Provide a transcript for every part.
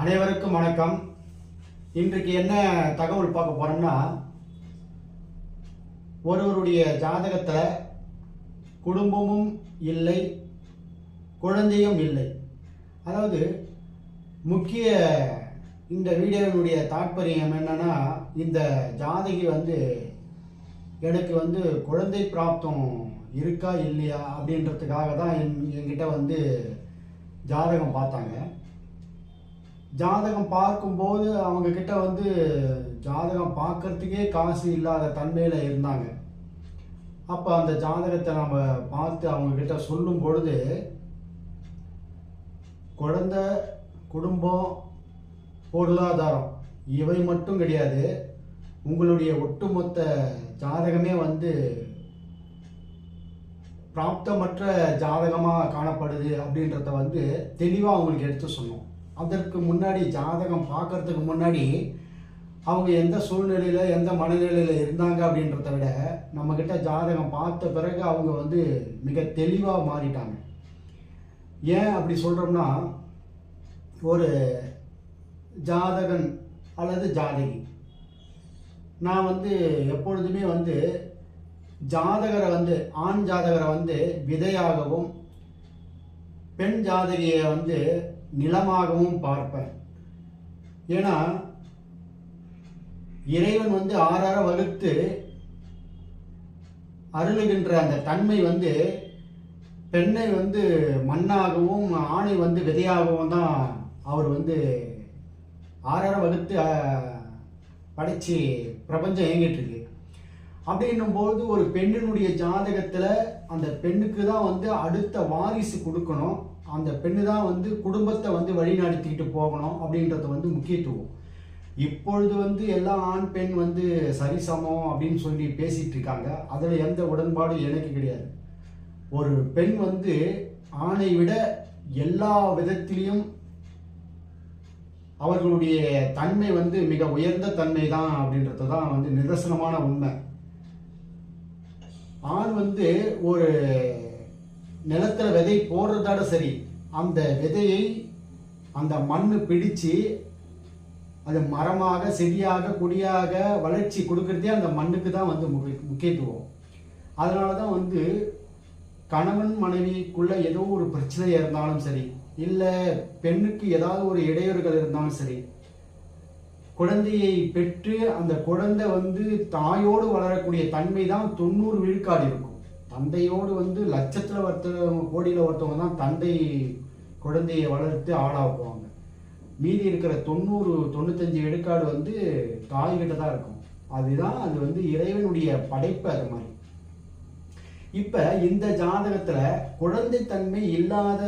அனைவருக்கும் வணக்கம். இன்றைக்கு என்ன தகவல் பார்க்க போறோம்னா ஒருவருடைய ஜாதகத்தில் குடும்பமும் இல்லை குழந்தையும் இல்லை. அதாவது முக்கிய இந்த வீடியோவினுடைய தாற்பயம் என்னன்னா இந்த ஜாதகி வந்து எனக்கு வந்து குழந்தை பிராப்தம் இருக்கா இல்லையா அப்படின்றதுக்காக தான் என் என்கிட்ட வந்து ஜாதகம் பார்த்தாங்க. ஜாதகம் பார்க்கும்போது அவங்க கிட்ட வந்து ஜாதகம் பார்க்கறதுக்கே காசு இல்லாத தன்மையில் இருந்தாங்க. அப்போ அந்த ஜாதகத்தை நம்ம பார்த்து அவங்க கிட்ட சொல்லும் பொழுது குழந்த குடும்பம் பொருளாதாரம் இவை மட்டும் கிடையாது. உங்களுடைய ஒட்டுமொத்த ஜாதகமே வந்து பிராப்தமற்ற ஜாதகமாக காணப்படுது அப்படின்றத வந்து தெளிவாக அவங்களுக்கு எடுத்து சொன்னோம் அதற்கு முன்னாடி ஜாதகம் பார்க்கறதுக்கு முன்னாடி அவங்க எந்த சூழ்நிலையில் எந்த மனநிலையில் இருந்தாங்க அப்படின்றத விட நம்மக்கிட்ட ஜாதகம் பார்த்த பிறகு அவங்க வந்து மிக தெளிவாக மாறிட்டாங்க. ஏன் அப்படி சொல்கிறோம்னா ஒரு ஜாதகன் அல்லது ஜாதகி. நான் வந்து எப்பொழுதுமே வந்து ஜாதகரை வந்து ஆண் ஜாதகரை வந்து விதையாகவும் பெண் ஜாதகியை வந்து நிலமாகவும் பார்ப்பேன் ஏன்னா இறைவன் வந்து ஆறார வகுத்து அருளுகின்ற அந்த தன்மை வந்து பெண்ணை வந்து மண்ணாகவும் ஆணை வந்து விதையாகவும் தான் அவர் வந்து ஆறார வகுத்து படைச்சி பிரபஞ்சம் இயங்கிட்டு இருக்கு அப்படின்னும் போது ஒரு பெண்ணினுடைய ஜாதகத்தில் அந்த பெண்ணுக்கு தான் வந்து அடுத்த வாரிசு கொடுக்கணும். அந்த பெண்ணு தான் வந்து குடும்பத்தை வந்து வழிநடத்திக்கிட்டு போகணும் அப்படின்றது வந்து முக்கியத்துவம். இப்பொழுது வந்து எல்லா ஆண் பெண் வந்து சரிசமம் அப்படின்னு சொல்லி பேசிகிட்டு இருக்காங்க. அதில் எந்த உடன்பாடும் எனக்கு கிடையாது. ஒரு பெண் வந்து ஆணை விட எல்லா விதத்திலையும் அவர்களுடைய தன்மை வந்து மிக உயர்ந்த தன்மை தான் அப்படின்றது தான் வந்து நிதர்சனமான உண்மை. ஆண் வந்து ஒரு நிலத்துல விதை போடுறதோட சரி அந்த விதையை அந்த மண் பிடிச்சு அது மரமாக செடியாக கொடியாக வளர்ச்சி கொடுக்கறதே அந்த மண்ணுக்கு தான் வந்து முக்கிய- முக்கியத்துவம். அதனால தான் வந்து கணவன் மனைவிக்குள்ள ஏதோ ஒரு பிரச்சனை இருந்தாலும் சரி இல்லை பெண்ணுக்கு ஏதாவது ஒரு இடையூறுகள் இருந்தாலும் சரி குழந்தையை பெற்று அந்த குழந்தை வந்து தாயோடு வளரக்கூடிய தன்மை தான் தொண்ணூறு விழுக்காடு இருக்கும். தந்தையோடு வந்து லட்சத்தில் ஒருத்தவங்க கோடியில் ஒருத்தவங்க தான் தந்தை குழந்தையை வளர்த்து ஆளாக்குவாங்க மீதி இருக்கிற தொண்ணூறு தொண்ணூத்தஞ்சு விழுக்காடு வந்து தாய்கிட்ட தான் இருக்கும். அதுதான் அது வந்து இறைவனுடைய படைப்பு அது மாதிரி. இப்ப இந்த ஜாதகத்துல குழந்தைத்தன்மை இல்லாத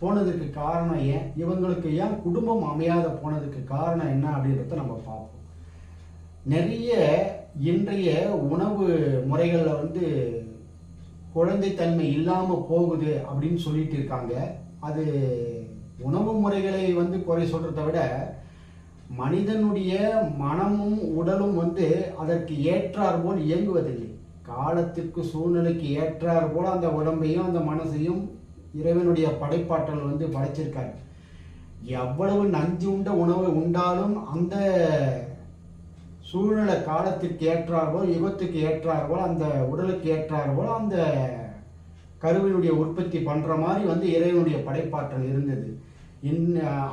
போனதுக்கு காரணம் ஏன்? இவங்களுக்கு ஏன் குடும்பம் அமையாத போனதுக்கு காரணம் என்ன அப்படின்றத நம்ம பார்ப்போம். நிறைய இன்றைய உணவு முறைகளில் வந்து குழந்தைத்தன்மை இல்லாமல் போகுது அப்படின்னு சொல்லிட்டு இருக்காங்க. அது உணவு முறைகளை வந்து குறை சொல்கிறத விட மனிதனுடைய மனமும் உடலும் வந்து அதற்கு ஏற்றார் போல் இயங்குவதில்லை. காலத்திற்கு சூழ்நிலைக்கு ஏற்றார் போல் அந்த உடம்பையும் அந்த மனசையும் இறைவனுடைய படைப்பாற்றல் வந்து படைச்சிருக்காரு. எவ்வளவு நஞ்சு உண்ட உணவு உண்டாலும் அந்த சூழ்நிலை காலத்திற்கு ஏற்றார்போல் யுகத்துக்கு ஏற்றார்போல் அந்த உடலுக்கு ஏற்றார்போல் அந்த கருவினுடைய உற்பத்தி பண்ணுற மாதிரி வந்து இறைவனுடைய படைப்பாற்றல் இருந்தது. இன்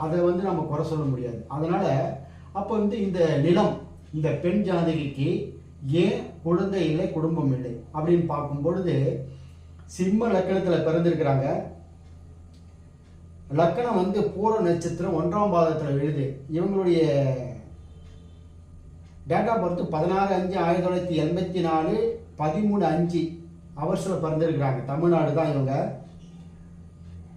அதை வந்து நம்ம குறை சொல்ல முடியாது. அதனால் அப்போ வந்து இந்த நிலம் இந்த பெண் ஜாதகிக்கு ஏன் குழந்தை இல்லை குடும்பம் இல்லை அப்படின்னு பார்க்கும் பொழுது சிம்ம லக்கணத்தில் பிறந்திருக்கிறாங்க. லக்கணம் வந்து பூர நட்சத்திரம் ஒன்றாம் பாதத்தில் விழுது. இவங்களுடைய டேட் ஆஃப் பர்த் பதினாறு அஞ்சு ஆயிரத்தி தொள்ளாயிரத்தி எண்பத்தி நாலு பதிமூணு அஞ்சு. அவர்ஸில் பிறந்திருக்கிறாங்க. தமிழ்நாடு தான் இவங்க.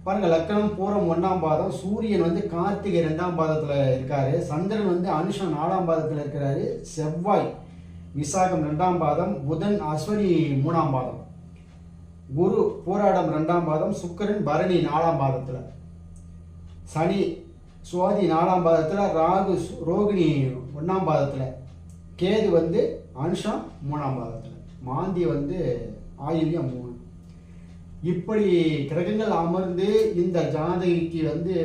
பாருங்க லக்கணம் பூரம் ஒன்றாம் பாதம். சூரியன் வந்து கார்த்திகை ரெண்டாம் பாதத்தில் இருக்காரு. சந்திரன் வந்து அனுஷம் நாலாம் பாதத்தில் இருக்கிறாரு. செவ்வாய் விசாகம் ரெண்டாம் பாதம். புதன் அஸ்வனி மூணாம் பாதம். குரு போராடம் ரெண்டாம் பாதம். சுக்கிரன் பரணி நாலாம் பாதத்தில். சனி சுவாதி நாலாம் பாதத்தில். ராகு ரோகிணி ஒன்றாம் பாதத்தில். கேது வந்து அனுஷம் மூணாம் பாதத்தில் மாந்தி வந்து ஆயுள்யம் மூணு. இப்படி கிரகங்கள் அமர்ந்து இந்த ஜாதகிக்கு வந்து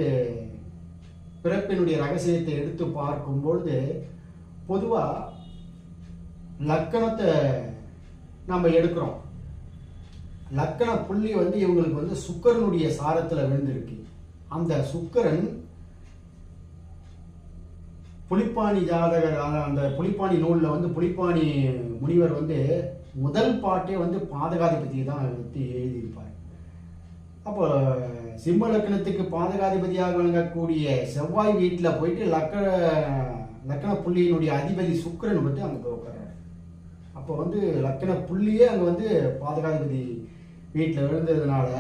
பிறப்பினுடைய ரகசியத்தை எடுத்து பார்க்கும்பொழுது பொதுவாக லக்கணத்தை நம்ம எடுக்கிறோம். லக்கண புள்ளி வந்து இவங்களுக்கு வந்து சுக்கரனுடைய சாரத்தில் விழுந்திருக்கு. அந்த சுக்கரன் புலிப்பாணி ஜாதகர் அந்த- புலிப்பாணி நூலில் வந்து புலிப்பாணி முனிவர் வந்து முதல் பாட்டே வந்து பாதகாதிபதியை தான் பற்றி எழுதியிருப்பார். அப்போ சிம்ம லக்கணத்துக்கு பாதகாதிபதியாக விளங்கக்கூடிய செவ்வாய் வீட்டில் போயிட்டு லக்க லக்கண புள்ளியினுடைய அதிபதி சுக்கரன் வந்து அங்கே போய் உட்கார்றாரு. அப்போ வந்து லக்கண புள்ளியே அங்கே வந்து பாதகாதிபதி வீட்டில் விழுந்ததுனால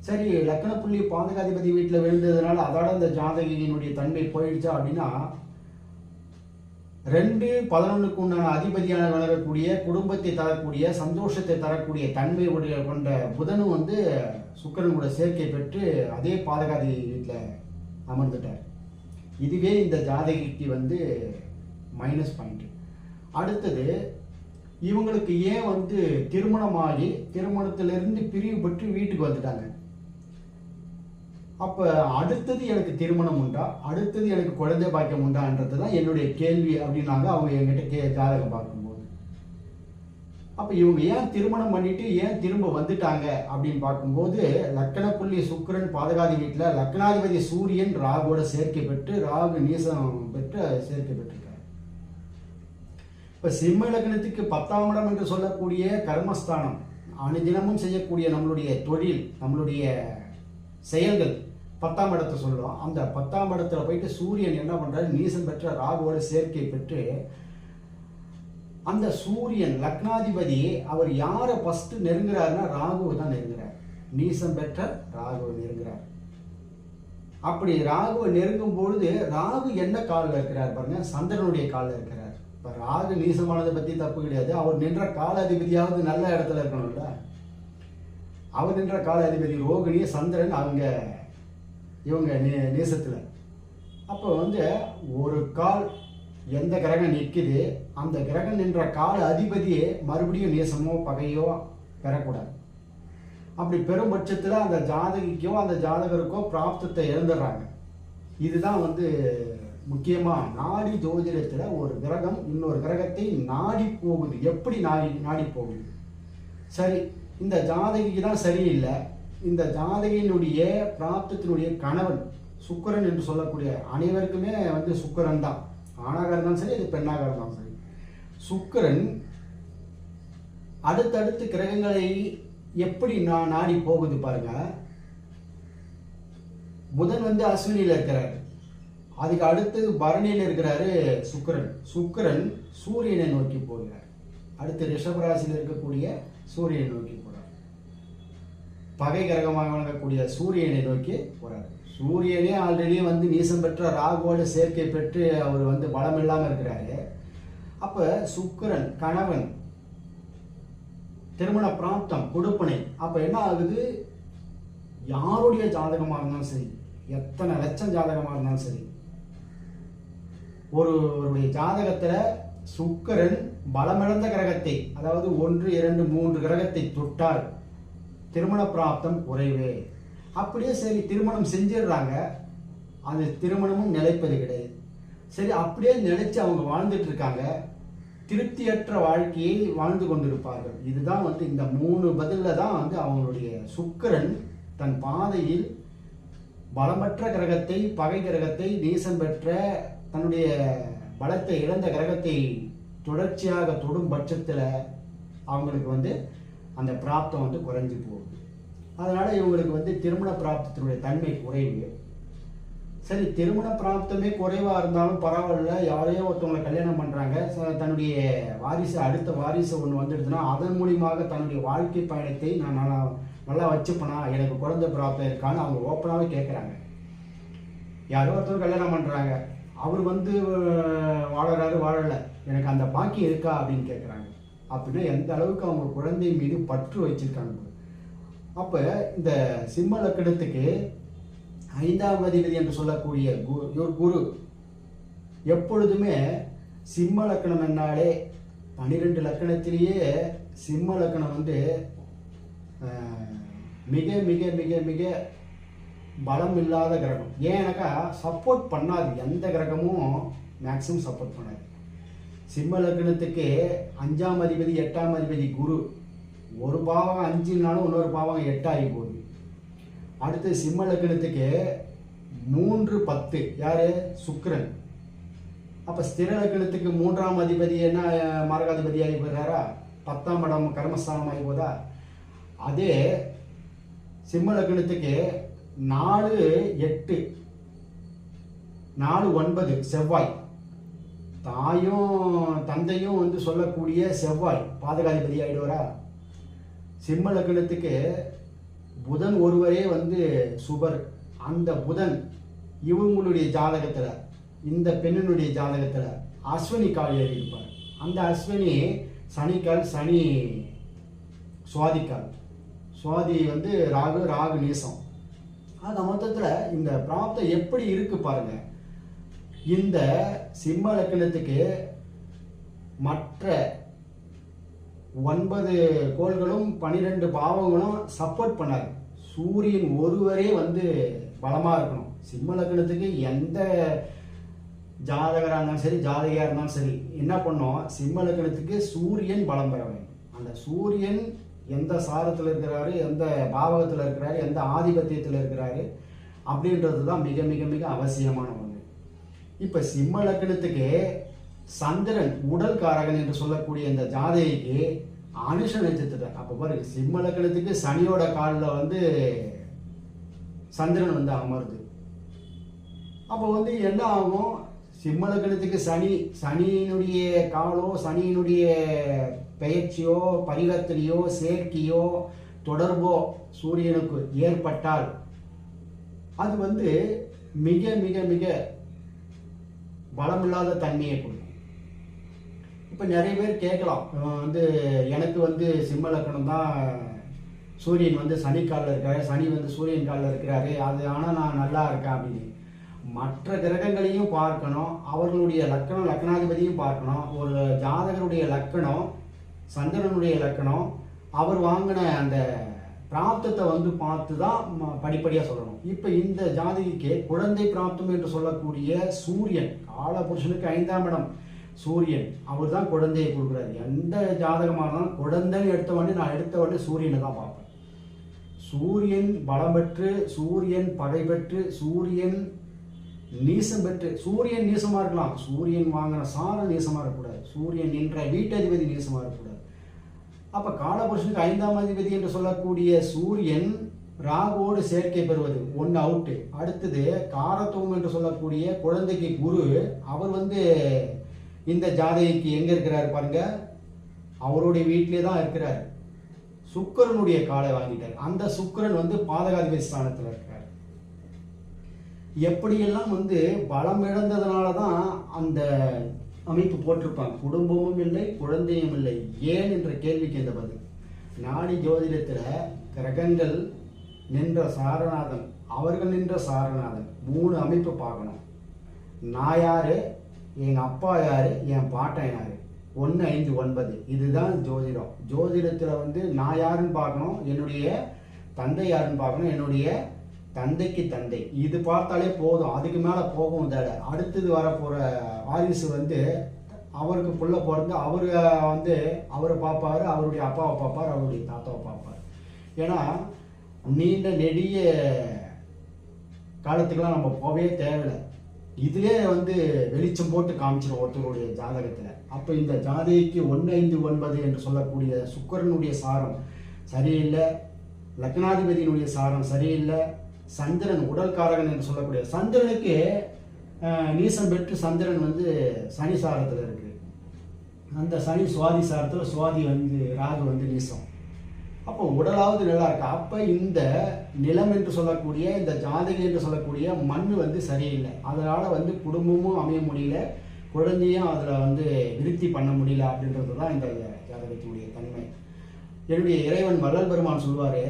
சரி லக்கண புள்ளி பாதகாதிபதி வீட்டில் விழுந்ததுனால அதோட அந்த ஜாதகியினுடைய தன்மை போயிடுச்சா அப்படின்னா ரெண்டு பதினொன்றுக்கு உண்டான அதிபதியான வளரக்கூடிய குடும்பத்தை தரக்கூடிய சந்தோஷத்தை தரக்கூடிய தன்மை உடைய கொண்ட புதனும் வந்து சுக்கரன் கூட சேர்க்கை பெற்று அதே பாதகாதி வீட்டில் அமர்ந்துட்டார். இதுவே இந்த ஜாதகிக்கு வந்து மைனஸ் பாயிண்ட் அடுத்தது இவங்களுக்கு ஏன் வந்து திருமணமாகி திருமணத்திலிருந்து பிரிவு பெற்று வீட்டுக்கு வந்துட்டாங்க? அப்போ அடுத்தது எனக்கு திருமணம் உண்டா? அடுத்தது எனக்கு குழந்தை பாக்கியம் உண்டான்றது தான் என்னுடைய கேள்வி அப்படின்னாங்க அவங்க என்கிட்ட கே ஜாதகம் பார்க்கும்போது. அப்போ இவங்க ஏன் திருமணம் பண்ணிட்டு ஏன் திரும்ப வந்துட்டாங்க அப்படின்னு பார்க்கும்போது லக்கணப்புள்ளி சுக்கிரன் பாதகாதி வீட்டில் லக்னாதிபதி சூரியன் ராகுவோட சேர்க்கை பெற்று ராகு நீசம் பெற்று சேர்க்கை பெற்றிருக்காரு. இப்போ சிம்ம லக்னத்துக்கு பத்தாம் இடம் என்று சொல்லக்கூடிய கர்மஸ்தானம் அணுதினமும் செய்யக்கூடிய நம்மளுடைய தொழில் நம்மளுடைய செயல்கள் பத்தாம் இடத்தை சொல்லுவோம் அந்த பத்தாம் இடத்துல போயிட்டு சூரியன் என்ன பண்ணுறாரு நீசன் பெற்ற ராகுவோட சேர்க்கை பெற்று அந்த சூரியன் லக்னாதிபதி அவர் யாரை ஃபஸ்ட்டு நெருங்குறாருன்னா ராகுவை தான் நெருங்குறார். நீசம் பெற்ற ராகுவை நெருங்குறார். அப்படி ராகுவை நெருங்கும் பொழுது ராகு என்ன காலில் இருக்கிறார் பாருங்க? சந்திரனுடைய காலில் இருக்கிறார். இப்போ ராகு நீசமானதை பற்றி தப்பு கிடையாது. அவர் நின்ற கால அதிபதியாவது நல்ல இடத்துல இருக்கணும்ல. அவர் நின்ற கால அதிபதி ரோகிணி சந்திரன் அவங்க இவங்க நே- நேசத்தில். அப்போ வந்து ஒரு கால் எந்த கிரகம் நிற்குது அந்த கிரகம் நின்ற கால அதிபதியே மறுபடியும் நேசமோ பகையோ பெறக்கூடாது. அப்படி பெரும் பட்சத்தில் அந்த ஜாதகிக்கோ அந்த ஜாதகருக்கோ பிராப்தத்தை இழந்துடுறாங்க. இதுதான் வந்து முக்கியமாக நாடி ஜோதிடத்தில் ஒரு கிரகம் இன்னொரு கிரகத்தை நாடி போகுது. எப்படி நாடி நாடி போகுது? சரி இந்த ஜாதகிக்கு தான் சரியில்லை. இந்த ஜாதகியினுடைய பிராப்தத்தினுடைய கணவன் சுக்கிரன் என்று சொல்லக்கூடிய அனைவருக்குமே வந்து சுக்கரன் தான். ஆணாக இருந்தாலும் சரி இது பெண்ணாக இருந்தாலும் சரி. சுக்கிரன் அடுத்தடுத்து கிரகங்களை எப்படி நான் நாடி போகுது பாருங்க. புதன் வந்து அஸ்வினியில் இருக்கிறார். அதுக்கு அடுத்து பரணியில் இருக்கிறாரு சுக்கிரன். சுக்கிரன் சூரியனை நோக்கி போகிறார். அடுத்து ரிஷபராசியில் இருக்கக்கூடிய சூரியனை நோக்கி பகை கிரகமாக வழங்கக்கூடிய சூரியனை நோக்கி போகிறார் சூரியனே ஆல்ரெடி வந்து நீசம் பெற்ற ராகுவோட சேர்க்கை பெற்று அவர் வந்து பலம் இல்லாமல் இருக்கிறாரு. அப்ப சுக்கரன் கணவன் திருமண பிராப்தம் கொடுப்பனை அப்ப என்ன ஆகுது? யாருடைய ஜாதகமாக இருந்தாலும் சரி எத்தனை லட்சம் ஜாதகமாக இருந்தாலும் சரி ஒரு ஒருடைய ஜாதகத்துல சுக்கரன் பலமிழந்த கிரகத்தை அதாவது ஒன்று இரண்டு மூன்று கிரகத்தை தொட்டால் திருமண பிராப்தம் குறைவே. அப்படியே சரி திருமணம் செஞ்சிடுறாங்க. அந்த திருமணமும் நிலைப்பது கிடையாது. சரி அப்படியே நிலைச்சு அவங்க வாழ்ந்துட்டு இருக்காங்க. திருப்தியற்ற வாழ்க்கையை வாழ்ந்து கொண்டிருப்பார்கள். இதுதான் வந்து இந்த மூணு பதிலில் தான் வந்து அவங்களுடைய சுக்கிரன் தன் பாதையில் பலமற்ற கிரகத்தை பகை கிரகத்தை நீசம் பெற்ற தன்னுடைய பலத்தை இழந்த கிரகத்தை தொடர்ச்சியாக தொடும் பட்சத்தில் அவங்களுக்கு வந்து அந்த பிராப்தம் வந்து குறைஞ்சி போகுது. அதனால் இவங்களுக்கு வந்து திருமண பிராப்தத்தினுடைய தன்மை குறைவு. சரி திருமண பிராப்தமே குறைவாக இருந்தாலும் பரவாயில்ல. யாரையோ ஒருத்தவங்களை கல்யாணம் பண்ணுறாங்க தன்னுடைய வாரிசு அடுத்த வாரிசு ஒன்று வந்துடுதுன்னா அதன் மூலியமாக தன்னுடைய வாழ்க்கை பயணத்தை நான் நல்லா நல்லா வச்சுப்பனா? எனக்கு குழந்தை பிராப்தம் இருக்கான்னு அவங்க ஓப்பனாகவே கேட்குறாங்க யாரோ ஒருத்தர் கல்யாணம் பண்ணுறாங்க அவர் வந்து வாழறாரு வாழலை. எனக்கு அந்த பாக்கியம் இருக்கா அப்படின்னு கேட்குறாங்க அப்படின்னா எந்த அளவுக்கு அவங்க குழந்தை மீது பற்று வச்சிருக்காங்க அப்போ இந்த சிம்ம லக்கணத்துக்கு ஐந்தாம் அதிபதி என்று சொல்லக்கூடிய குரு குரு. எப்பொழுதுமே சிம்ம லக்கணம் என்னாலே பன்னிரெண்டு லக்கணத்திலேயே சிம்ம லக்கணம் வந்து மிக மிக மிக மிக பலம் இல்லாத கிரகம். ஏன்னாக்கா சப்போர்ட் பண்ணாது. எந்த கிரகமும் மேக்ஸிமம் சப்போர்ட் பண்ணாது. சிம்ம லக்னத்துக்கு அஞ்சாம் அதிபதி எட்டாம் அதிபதி குரு. ஒரு பாவம் அஞ்சுனாலும் இன்னொரு பாவம் எட்டாகி போகுது. அடுத்து சிம்ம லக்னத்துக்கு மூன்று பத்து. யார்? சுக்கரன். அப்போ ஸ்திர லக்னத்துக்கு மூன்றாம் அதிபதி என்ன மார்காதிபதி ஆகி போகிறாரா பத்தாம் இடம் கர்மஸ்தானம் ஆகி போதா? அதே சிம்ம லக்னத்துக்கு நாலு எட்டு நாலு ஒன்பது செவ்வாய். தாயும் தந்தையும் வந்து சொல்லக்கூடிய செவ்வாய் பாதகாதிபதி ஆயிடுவாரா? சிம்ம லக்னத்துக்கு புதன் ஒருவரே வந்து சுபர். அந்த புதன் இவங்களுடைய ஜாதகத்தில் இந்த பெண்ணினுடைய ஜாதகத்தில் அஸ்வினி காலியாக இருப்பார். அந்த அஸ்வினி சனிக்கால் சனி சுவாதிக்கால். சுவாதி வந்து ராகு ராகு நேசம். ஆக மொத்தத்தில் இந்த பிராப்தம் எப்படி இருக்குது பாருங்கள் இந்த சிம்ம லக்கணத்துக்கு மற்ற ஒன்பது கோள்களும் பனிரெண்டு பாவங்களும் சப்போர்ட் பண்ணாது. சூரியன் ஒருவரே வந்து பலமாக இருக்கணும். சிம்ம லக்னத்துக்கு எந்த ஜாதகராக இருந்தாலும் சரி ஜாதகியாக இருந்தாலும் சரி என்ன பண்ணோம் சிம்ம லக்னத்துக்கு சூரியன் பலம் பெற வேண்டும். அந்த சூரியன் எந்த சாரத்தில் இருக்கிறாரு எந்த பாவகத்தில் இருக்கிறாரு எந்த ஆதிபத்தியத்தில் இருக்கிறாரு அப்படின்றது தான் மிக மிக மிக அவசியமான ஒன்று. இப்போ சிம்ம லக்னத்துக்கு சந்திரன் உடல் காரகன் என்று சொல்லக்கூடிய இந்த ஜாதகைக்கு அனுஷ நட்சத்திரம். அப்போ பாருங்க சிம்ம லக்னத்துக்கு சனியோட காலில் வந்து சந்திரன் வந்து அமருது. அப்போ வந்து என்ன ஆகும்? சிம்ம லக்னத்துக்கு சனி சனியினுடைய காலோ சனியினுடைய பெயர்ச்சியோ பரிவர்த்தனையோ சேர்க்கையோ தொடர்போ சூரியனுக்கு ஏற்பட்டால் அது வந்து மிக மிக மிக பலமில்லாத தன்மையை கொடுக்கும். இப்போ நிறைய பேர் கேட்கலாம். வந்து எனக்கு வந்து சிம்ம லக்கணம் தான் சூரியன் வந்து சனிக்காலில் இருக்காரு சனி வந்து சூரியன் காலில் இருக்கிறாரு அது ஆனால் நான் நல்லா இருக்கேன் அப்படின்னு. மற்ற கிரகங்களையும் பார்க்கணும் அவர்களுடைய லக்கணம் லக்னாதிபதியும் பார்க்கணும் ஒரு ஜாதகருடைய லக்கணம் சந்திரனுடைய லக்கணம் அவர் வாங்கின அந்த பிராப்தத்தை வந்து பார்த்து தான் படிப்படியாக சொல்லணும். இப்போ இந்த ஜாதகிக்கு குழந்தை பிராப்தம் என்று சொல்லக்கூடிய சூரியன் காலபுருஷனுக்கு ஐந்தாம் இடம். சூரியன் அவர் தான் குழந்தையை கொடுக்குறாரு. எந்த ஜாதகமாக இருந்தாலும் குழந்தைன்னு எடுத்த உடனே நான் எடுத்த உடனே சூரியனை தான் பார்ப்பேன். சூரியன் பலம் பெற்று சூரியன் பகை பெற்று சூரியன் நீசம் பெற்று சூரியன் நீசமாக இருக்கலாம். சூரியன் வாங்கின சாரம் நீசமாக இருக்கக்கூடாது. சூரியன் நின்ற வீட்டதிபதி நீசமாக இருக்கக்கூடாது. அப்ப காலபுருஷனுக்கு ஐந்தாம் அதிபதி என்று சொல்லக்கூடிய சூரியன் ராகுவோடு சேர்க்கை பெறுவது ஒன்று அவுட்டு அடுத்தது காரத்துவம் என்று சொல்லக்கூடிய குழந்தைக்கு குரு அவர் வந்து இந்த ஜாதகிக்கு எங்க இருக்கிறார் பாருங்க? அவருடைய வீட்டிலே தான் இருக்கிறார். சுக்கிரனுடைய காலை வாங்கிட்டார். அந்த சுக்கரன் வந்து பாதகாதிபதி ஸ்தானத்தில் இருக்கிறார் எப்படியெல்லாம் வந்து பலம் இழந்ததுனால தான் அந்த அமைப்பு போட்டிருப்பாங்க. குடும்பமும் இல்லை குழந்தையும் இல்லை. ஏன் என்ற கேள்விக்கு இந்த பதில்? நாடி ஜோதிடத்தில் கிரகங்கள் நின்ற சாரநாதன் அவர்கள் நின்ற சாரநாதன். மூணு அமைப்பு பார்க்கணும். நான் யாரு? எங்கள் அப்பா யாரு? என் பாட்டன் யாரு? ஒன்று ஐந்து ஒன்பது. இதுதான் ஜோதிடம். ஜோதிடத்தில் வந்து நான் யாருன்னு பார்க்கணும்? என்னுடைய தந்தை யாருன்னு பார்க்கணும்? என்னுடைய தந்தைக்கு தந்தை. இது பார்த்தாலே போதும். அதுக்கு மேலே போகும் தடை அடுத்தது வரப்போகிற ஆயுஷ் வந்து அவருக்கு புள்ள பிறந்து அவர் வந்து அவரை பார்ப்பாரு அவருடைய அப்பாவை பார்ப்பார் அவருடைய தாத்தாவை பார்ப்பார். ஏன்னா நீண்ட நெடிய காலத்துக்கெல்லாம் நம்ம போகவே தேவையில்லை. இதுலே வந்து வெளிச்சம் போட்டு காமிச்சிடும் ஒருத்தருடைய ஜாதகத்தில். அப்போ இந்த ஜாதகிக்கு ஒன்று ஐந்து ஒன்பது என்று சொல்லக்கூடிய சுக்கரனுடைய சாரம் சரியில்லை லக்னாதிபதியினுடைய சாரம் சரியில்லை சந்திரன் உடல்காரகன் என்று சொல்லக்கூடிய சந்திரனுக்கு நீசம் பெற்று சந்திரன் வந்து சனி சாரத்தில் இருக்கு. அந்த சனி சுவாதி சாரத்தில் சுவாதி வந்து ராகு வந்து நீசம். அப்போ உடலாவது நல்லா இருக்கு? அப்போ இந்த நிலம் என்று சொல்லக்கூடிய இந்த ஜாதகி என்று சொல்லக்கூடிய மண் வந்து சரியில்லை. அதனால் வந்து குடும்பமும் அமைய முடியல. குழந்தையும் அதில் வந்து விருத்தி பண்ண முடியல அப்படின்றது தான் இந்த ஜாதகத்தினுடைய தன்மை. என்னுடைய இறைவன் வள்ளல் பெருமான் சொல்வார்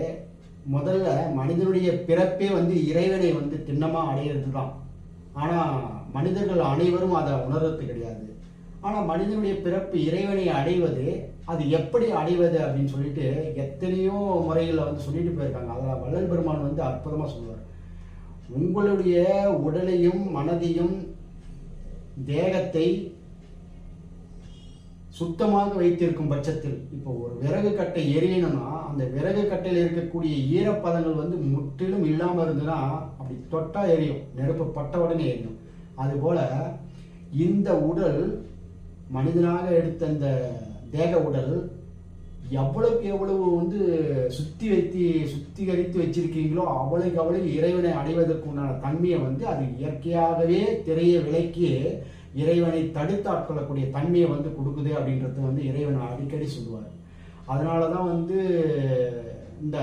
முதல்ல மனிதனுடைய பிறப்பே வந்து இறைவனை வந்து திண்ணமாக அடையிறது தான் ஆனால் மனிதர்கள் அனைவரும் அதை உணர்றது கிடையாது. ஆனால் மனிதனுடைய பிறப்பு இறைவனை அடைவது அது எப்படி அடைவது அப்படின்னு சொல்லிட்டு எத்தனையோ முறைகளில் வந்து சொல்லிட்டு போயிருக்காங்க. அதில் வள்ளல் பெருமான் வந்து அற்புதமாக சொல்லுவார். உங்களுடைய உடலையும் மனதையும் தேகத்தை சுத்தமாக வைத்திருக்கும் பட்சத்தில் இப்போ ஒரு விறகு கட்டை எரியணும்னா அந்த விறகு கட்டையில் இருக்கக்கூடிய ஈரப்பதங்கள் வந்து முற்றிலும் இல்லாமல் இருந்ததுன்னா அப்படி தொட்டா எரியும் நெருப்பு பட்ட உடனே எரியும். அதுபோல் இந்த உடல் மனிதனாக எடுத்த இந்த தேக உடல் எவ்வளவுக்கு எவ்வளவு வந்து சுத்தி வைத்து சுத்திகரித்து வச்சிருக்கீங்களோ அவ்வளவுக்கு அவ்வளவு இறைவனை அடைவதற்கு உண்டான தன்மையை வந்து அது இயற்கையாகவே திரைய விலைக்கு இறைவனை தடுத்து ஆட்கொள்ளக்கூடிய தன்மையை வந்து கொடுக்குது அப்படின்றது வந்து இறைவன் அடிக்கடி சொல்லுவார். அதனால தான் வந்து இந்த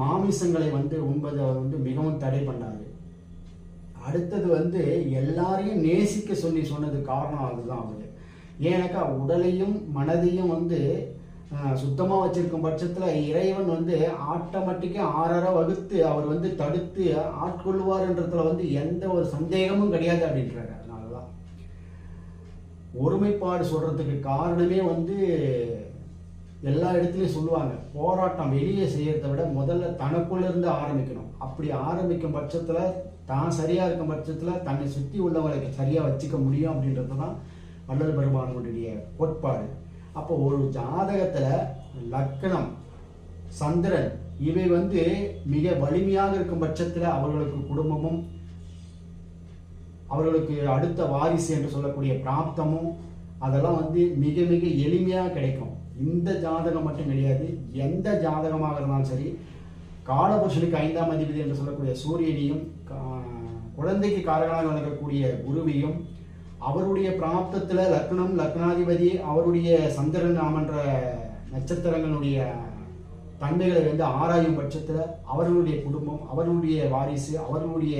மாமிசங்களை வந்து உண்பதை அவர் வந்து மிகவும் தடை பண்ணாரு. அடுத்தது வந்து எல்லாரையும் நேசிக்க சொல்லி சொன்னது காரணம் அதுதான் அவர். ஏன்னாக்கா உடலையும் மனதையும் வந்து சுத்தமாக வச்சிருக்கும் பட்சத்தில் இறைவன் வந்து ஆட்டோமேட்டிக்காக ஆறரை வகுத்து அவர் வந்து தடுத்து ஆட்கொள்வார்ன்றதுல வந்து எந்த ஒரு சந்தேகமும் கிடையாது அப்படின்றாரு. ஒருமைப்பாடு சொல்கிறதுக்கு காரணமே வந்து எல்லா இடத்துலையும் சொல்லுவாங்க. போராட்டம் வெளியே செய்கிறத விட முதல்ல தனக்குள்ளேருந்து ஆரம்பிக்கணும். அப்படி ஆரம்பிக்கும் பட்சத்தில் தான் சரியாக இருக்கும் பட்சத்தில் தன்னை சுற்றி உள்ளவங்களை சரியாக வச்சுக்க முடியும் அப்படின்றது தான் வள்ளல் பெருமானுடைய கோட்பாடு. அப்போ ஒரு ஜாதகத்தில் லக்கணம் சந்திரன் இவை வந்து மிக வலிமையாக இருக்கும் பட்சத்தில் அவர்களுக்கு குடும்பமும் அவர்களுக்கு அடுத்த வாரிசு என்று சொல்லக்கூடிய பிராப்தமும் அதெல்லாம் வந்து மிக மிக எளிமையாக கிடைக்கும். இந்த ஜாதகம் மட்டும் கிடையாது. எந்த ஜாதகமாக இருந்தாலும் சரி காலபுருஷனுக்கு ஐந்தாம் அதிபதி என்று சொல்லக்கூடிய சூரியனையும் கா- குழந்தைக்கு காரகனாக விளங்கக்கூடிய குருவியும் அவருடைய பிராப்தத்தில் லக்னம் லக்னாதிபதி அவருடைய சந்திரன் நாமன்ற நட்சத்திரங்களுடைய தன்மைகளை வந்து ஆராயும் பட்சத்தில் அவர்களுடைய குடும்பம் அவர்களுடைய வாரிசு அவர்களுடைய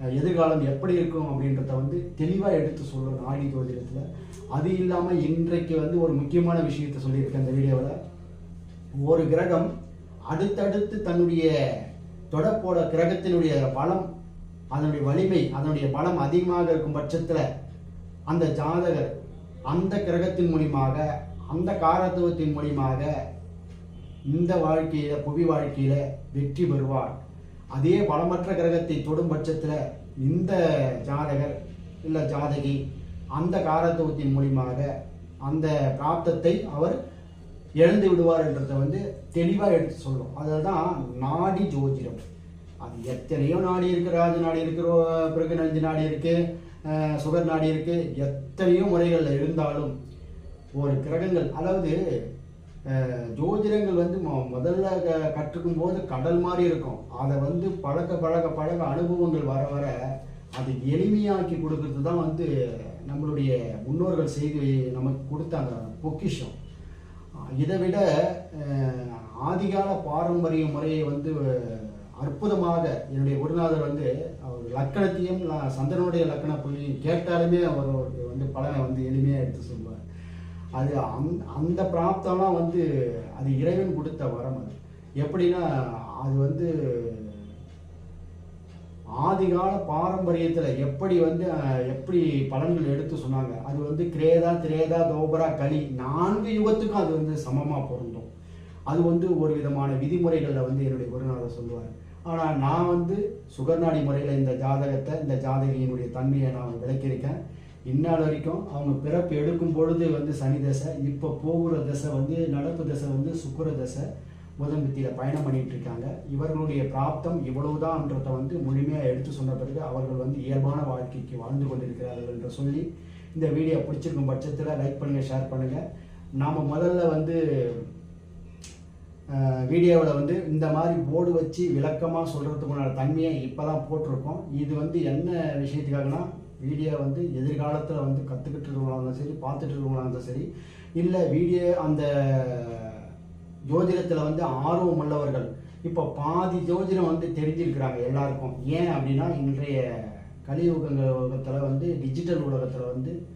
எதிர்காலம் எப்படி இருக்கும் அப்படின்றத வந்து தெளிவாக எடுத்து சொல்லும் ஆடி ஜோதிடத்தில் அது இல்லாமல் இன்றைக்கு வந்து ஒரு முக்கியமான விஷயத்தை சொல்லியிருக்கேன் அந்த வீடியோவில் ஒரு கிரகம் அடுத்தடுத்து தன்னுடைய தொடப்போட கிரகத்தினுடைய பலம் அதனுடைய வலிமை அதனுடைய பலம் அதிகமாக இருக்கும் பட்சத்தில் அந்த ஜாதகர் அந்த கிரகத்தின் மூலியமாக அந்த காரத்துவத்தின் மூலியமாக இந்த வாழ்க்கையில் புவி வாழ்க்கையில் வெற்றி பெறுவார். அதே பலமற்ற கிரகத்தை தொடும் பட்சத்தில் இந்த ஜாதகர் இல்லை ஜாதகி அந்த காரத்துவத்தின் மூலியமாக அந்த பிராப்தத்தை அவர் இழந்து விடுவார் என்றதை வந்து தெளிவாக எடுத்து சொல்லும் அதுதான் நாடி ஜோதிடம். அது எத்தனையோ நாடி இருக்கு ராஜ நாடி இருக்கு ரோ- பிறகுநஞ்சு நாடி இருக்குது சுகர் நாடி இருக்குது எத்தனையோ முறைகளில் இருந்தாலும் ஒரு கிரகங்கள் அதாவது ஜோதிடங்கள் வந்து முதல்ல க- கற்றுக்கும் போது கடல் மாதிரி இருக்கும். அதை வந்து பழக்க பழக பழக அனுபவங்கள் வர வர அது எளிமையாக்கி கொடுக்கறது தான் வந்து நம்மளுடைய முன்னோர்கள் செய்து நமக்கு கொடுத்த அந்த பொக்கிஷம். இதை விட ஆதிகால பாரம்பரிய முறையை வந்து அற்புதமாக என்னுடைய குருநாதர் வந்து அவர் லக்கணத்தையும் ல- சந்திரனுடைய லக்கண புள்ளியும் கேட்டாலுமே அவர் அவருக்கு வந்து பலனை வந்து எளிமையாக எடுத்து சொல்லுவார் அது அந் அந்த பிராப்தம்லாம் வந்து அது இறைவன் கொடுத்த வரம் அது. எப்படின்னா அது வந்து ஆதிகால பாரம்பரியத்தில் எப்படி வந்து எப்படி பலன்கள் எடுத்து சொன்னாங்க. அது வந்து கிரேதா திரேதா தோபரா கலி நான்கு யுகத்துக்கும் அது வந்து சமமாக பொருந்தும். அது வந்து ஒரு விதமான விதிமுறைகளில் வந்து என்னுடைய குருநாதர் சொல்லுவார். ஆனால் நான் வந்து சுகர்நாடி முறையில் இந்த ஜாதகத்தை இந்த ஜாதகியினுடைய தன்மையை நான் விளக்கியிருக்கேன். இந்நாள் வரைக்கும் அவங்க பிறப்பு எடுக்கும் பொழுது வந்து சனி தசை இப்போ போகிற தசை வந்து நடப்பு தசை வந்து சுக்கர தசை முதல் புத்தியில் பயணம் பண்ணிட்டு இருக்காங்க. இவர்களுடைய பிராப்தம் இவ்வளவுதான்றத வந்து முழுமையாக எடுத்து சொன்ன பிறகு அவர்கள் வந்து இயல்பான வாழ்க்கைக்கு வாழ்ந்து கொண்டிருக்கிறார்கள் என்று சொல்லி இந்த வீடியோ பிடிச்சிருக்கும் பட்சத்தில் லைக் பண்ணுங்கள் ஷேர் பண்ணுங்கள் நாம் முதல்ல வந்து வீடியோவில் வந்து இந்த மாதிரி போர்டு வச்சு விளக்கமாக சொல்கிறதுக்குண்டான தன்மையை இப்போ தான் போட்டிருக்கோம். இது வந்து என்ன விஷயத்துக்காகனா வீடியோ வந்து எதிர்காலத்தில் வந்து கற்றுக்கிட்டு இருக்கவங்களா இருந்தாலும் சரி பார்த்துட்டு இருக்கவங்களா இருந்தாலும் சரி இல்லை வீடியோ அந்த ஜோதிடத்தில் வந்து ஆர்வம் உள்ளவர்கள். இப்போ பாதி ஜோதிடம் வந்து தெரிஞ்சிருக்கிறாங்க எல்லாருக்கும். ஏன் அப்படின்னா இன்றைய கலியுகங்கள் உலகத்தில் வந்து டிஜிட்டல் உலகத்தில் வந்து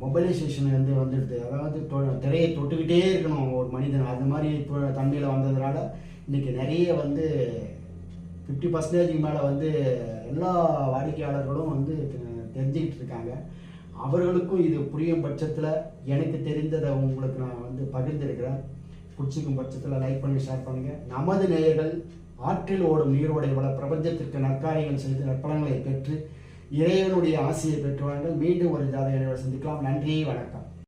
மொபைலைசேஷன் வந்து வந்துடுது. அதாவது திரையை தொட்டுக்கிட்டே இருக்கணும் ஒரு மனிதன். அது மாதிரி தொ- தன்மையில் வந்ததுனால இன்றைக்கி நிறைய வந்து ஃபிஃப்டி பர்சன்டேஜுக்கு மேலே வந்து எல்லா வாடிக்கையாளர்களும் வந்து தெ- தெரிஞ்சுக்கிட்டு இருக்காங்க அவர்களுக்கும் இது புரியும் பட்சத்தில் எனக்கு தெரிந்ததை உங்களுக்கு நான் வந்து பகிர்ந்திருக்கிறேன். பிடிச்சிக்கும் பட்சத்தில் லைக் பண்ணி ஷேர் பண்ணுங்கள் நமது நேயர்கள் ஆற்றில் ஓடும் நீரோடை வள பிரபஞ்சத்திற்கு நற்காரியங்கள் செய்து நற்பலங்களை பெற்று இறைவனுடைய ஆசையை பெற்றுவார்கள். மீண்டும் ஒரு ஜாதகரை சந்திக்கலாம். நன்றி வணக்கம்.